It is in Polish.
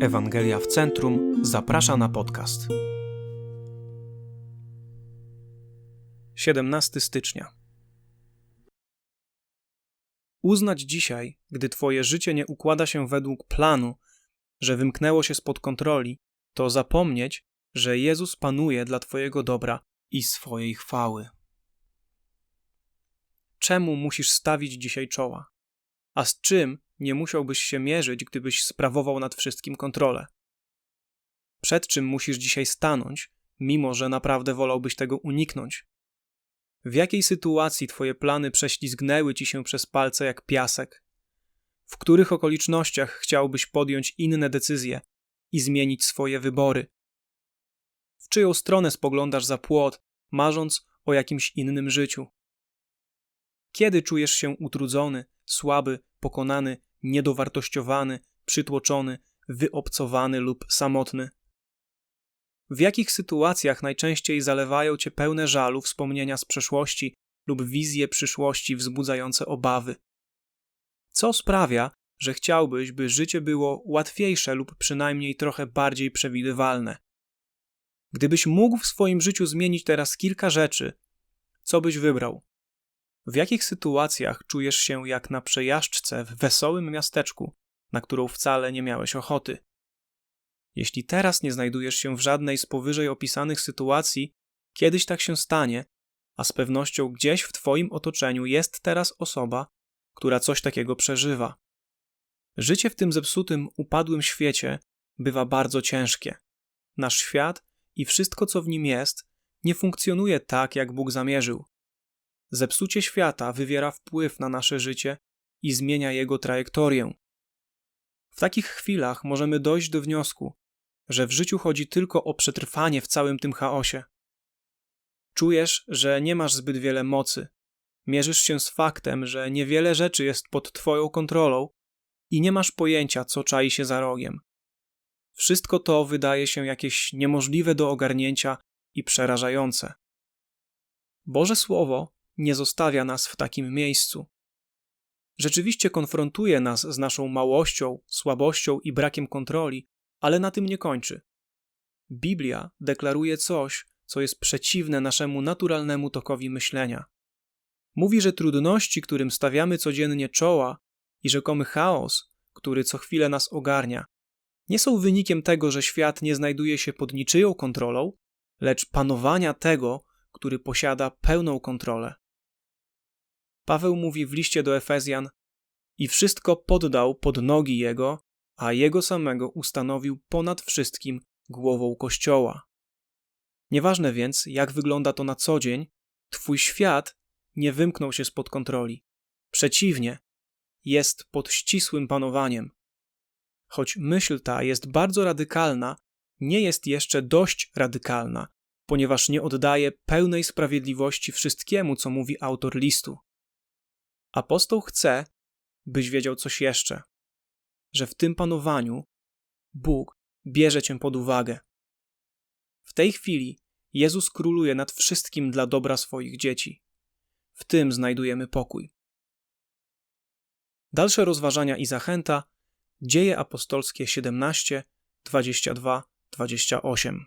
Ewangelia w Centrum zaprasza na podcast. 17 stycznia. Uznać dzisiaj, gdy Twoje życie nie układa się według planu, że wymknęło się spod kontroli, to zapomnieć, że Jezus panuje dla Twojego dobra i swojej chwały. Czemu musisz stawić dzisiaj czoła? A z czym nie musiałbyś się mierzyć, gdybyś sprawował nad wszystkim kontrolę? Przed czym musisz dzisiaj stanąć, mimo że naprawdę wolałbyś tego uniknąć? W jakiej sytuacji twoje plany prześlizgnęły ci się przez palce jak piasek? W których okolicznościach chciałbyś podjąć inne decyzje i zmienić swoje wybory? W czyją stronę spoglądasz za płot, marząc o jakimś innym życiu? Kiedy czujesz się utrudzony, słaby, pokonany, niedowartościowany, przytłoczony, wyobcowany lub samotny? W jakich sytuacjach najczęściej zalewają cię pełne żalu wspomnienia z przeszłości lub wizje przyszłości wzbudzające obawy? Co sprawia, że chciałbyś, by życie było łatwiejsze lub przynajmniej trochę bardziej przewidywalne? Gdybyś mógł w swoim życiu zmienić teraz kilka rzeczy, co byś wybrał? W jakich sytuacjach czujesz się jak na przejażdżce w wesołym miasteczku, na którą wcale nie miałeś ochoty? Jeśli teraz nie znajdujesz się w żadnej z powyżej opisanych sytuacji, kiedyś tak się stanie, a z pewnością gdzieś w Twoim otoczeniu jest teraz osoba, która coś takiego przeżywa. Życie w tym zepsutym, upadłym świecie bywa bardzo ciężkie. Nasz świat i wszystko, co w nim jest, nie funkcjonuje tak, jak Bóg zamierzył. Zepsucie świata wywiera wpływ na nasze życie i zmienia jego trajektorię. W takich chwilach możemy dojść do wniosku, że w życiu chodzi tylko o przetrwanie w całym tym chaosie. Czujesz, że nie masz zbyt wiele mocy, mierzysz się z faktem, że niewiele rzeczy jest pod Twoją kontrolą i nie masz pojęcia, co czai się za rogiem. Wszystko to wydaje się jakieś niemożliwe do ogarnięcia i przerażające. Boże Słowo nie zostawia nas w takim miejscu. Rzeczywiście konfrontuje nas z naszą małością, słabością i brakiem kontroli, ale na tym nie kończy. Biblia deklaruje coś, co jest przeciwne naszemu naturalnemu tokowi myślenia. Mówi, że trudności, którym stawiamy codziennie czoła i rzekomy chaos, który co chwilę nas ogarnia, nie są wynikiem tego, że świat nie znajduje się pod niczyją kontrolą, lecz panowania tego, który posiada pełną kontrolę. Paweł mówi w liście do Efezjan: I wszystko poddał pod nogi jego, a jego samego ustanowił ponad wszystkim głową Kościoła. Nieważne więc, jak wygląda to na co dzień, Twój świat nie wymknął się spod kontroli. Przeciwnie, jest pod ścisłym panowaniem. Choć myśl ta jest bardzo radykalna, nie jest jeszcze dość radykalna, ponieważ nie oddaje pełnej sprawiedliwości wszystkiemu, co mówi autor listu. Apostoł chce, byś wiedział coś jeszcze, że w tym panowaniu Bóg bierze cię pod uwagę. W tej chwili Jezus króluje nad wszystkim dla dobra swoich dzieci. W tym znajdujemy pokój. Dalsze rozważania i zachęta Dzieje apostolskie 17, 22, 28.